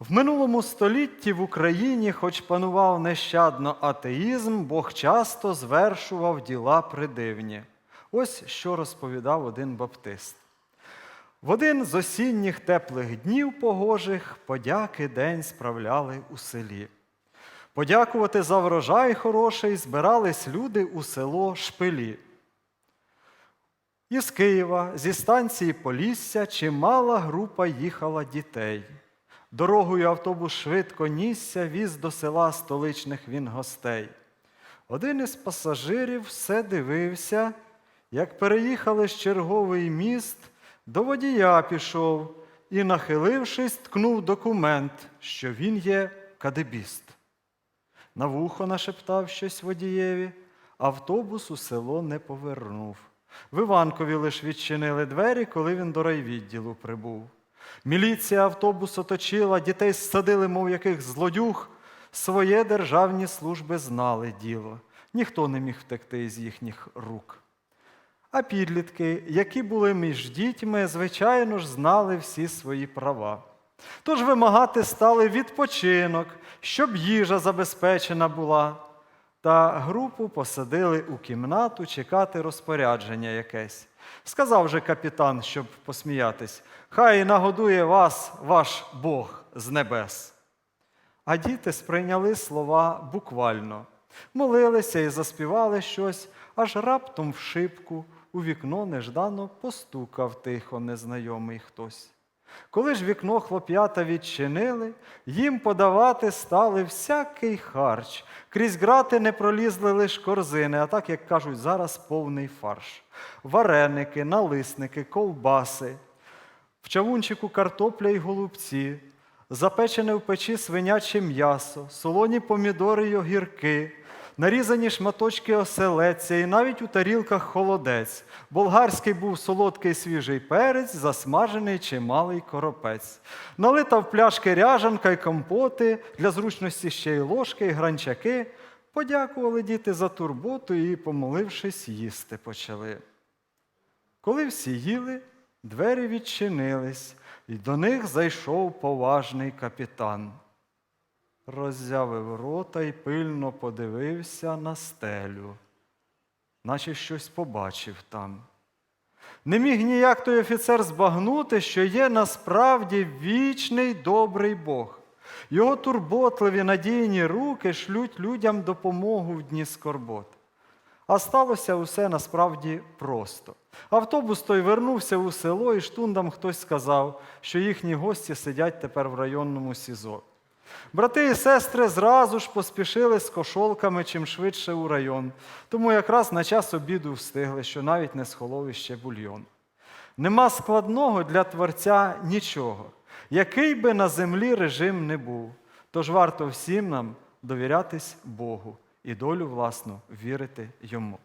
В минулому столітті в Україні, хоч панував нещадно атеїзм, Бог часто звершував діла придивні. Ось що розповідав один баптист. В один з осінніх теплих днів погожих подяки день справляли у селі. Подякувати за врожай хороший збирались люди у село Шпилі. Із Києва, зі станції Полісся, чимала група їхала дітей. Дорогою автобус швидко нісся, віз до села столичних він гостей. Один із пасажирів все дивився, як переїхали з черговий міст, до водія пішов і, нахилившись, ткнув документ, що він є кадебіст. На вухо нашептав щось водієві, автобус у село не повернув. В Іванкові лиш відчинили двері, коли він до райвідділу прибув. Міліція автобус оточила, дітей ссадили, мов яких злодюг. Своє державні служби знали діло. Ніхто не міг втекти із їхніх рук. А підлітки, які були між дітьми, звичайно ж, знали всі свої права. Тож вимагати стали відпочинок, щоб їжа забезпечена була. Та групу посадили у кімнату чекати розпорядження якесь. Сказав же капітан, щоб посміятись, хай нагодує вас ваш Бог з небес. А діти сприйняли слова буквально, молилися і заспівали щось, аж раптом в шибку у вікно неждано постукав тихо незнайомий хтось. Коли ж вікно хлоп'ята відчинили, їм подавати стали всякий харч. Крізь грати не пролізли лиш корзини, а так, як кажуть, зараз повний фарш. Вареники, налисники, ковбаси, в чавунчику картопля й голубці, запечене в печі свиняче м'ясо, солоні помідори й огірки, нарізані шматочки оселедця і навіть у тарілках холодець. Болгарський був солодкий свіжий перець, засмажений чималий коропець. Налита в пляшки ряжанка й компоти, для зручності ще й ложки, й гранчаки. Подякували діти за турботу і, помолившись, їсти почали. Коли всі їли, двері відчинились, і до них зайшов поважний капітан. Роззявив рота й пильно подивився на стелю, наче щось побачив там. Не міг ніяк той офіцер збагнути, що є насправді вічний добрий Бог. Його турботливі надійні руки шлють людям допомогу в дні скорбот. А сталося усе насправді просто. Автобус той вернувся у село, і штундам хтось сказав, що їхні гості сидять тепер в районному СІЗО. Брати і сестри зразу ж поспішили з кошолками чим швидше у район, тому якраз на час обіду встигли, що навіть не схолов іще бульйон. Нема складного для Творця нічого, який би на землі режим не був. Тож варто всім нам довірятись Богу і долю власну вірити йому.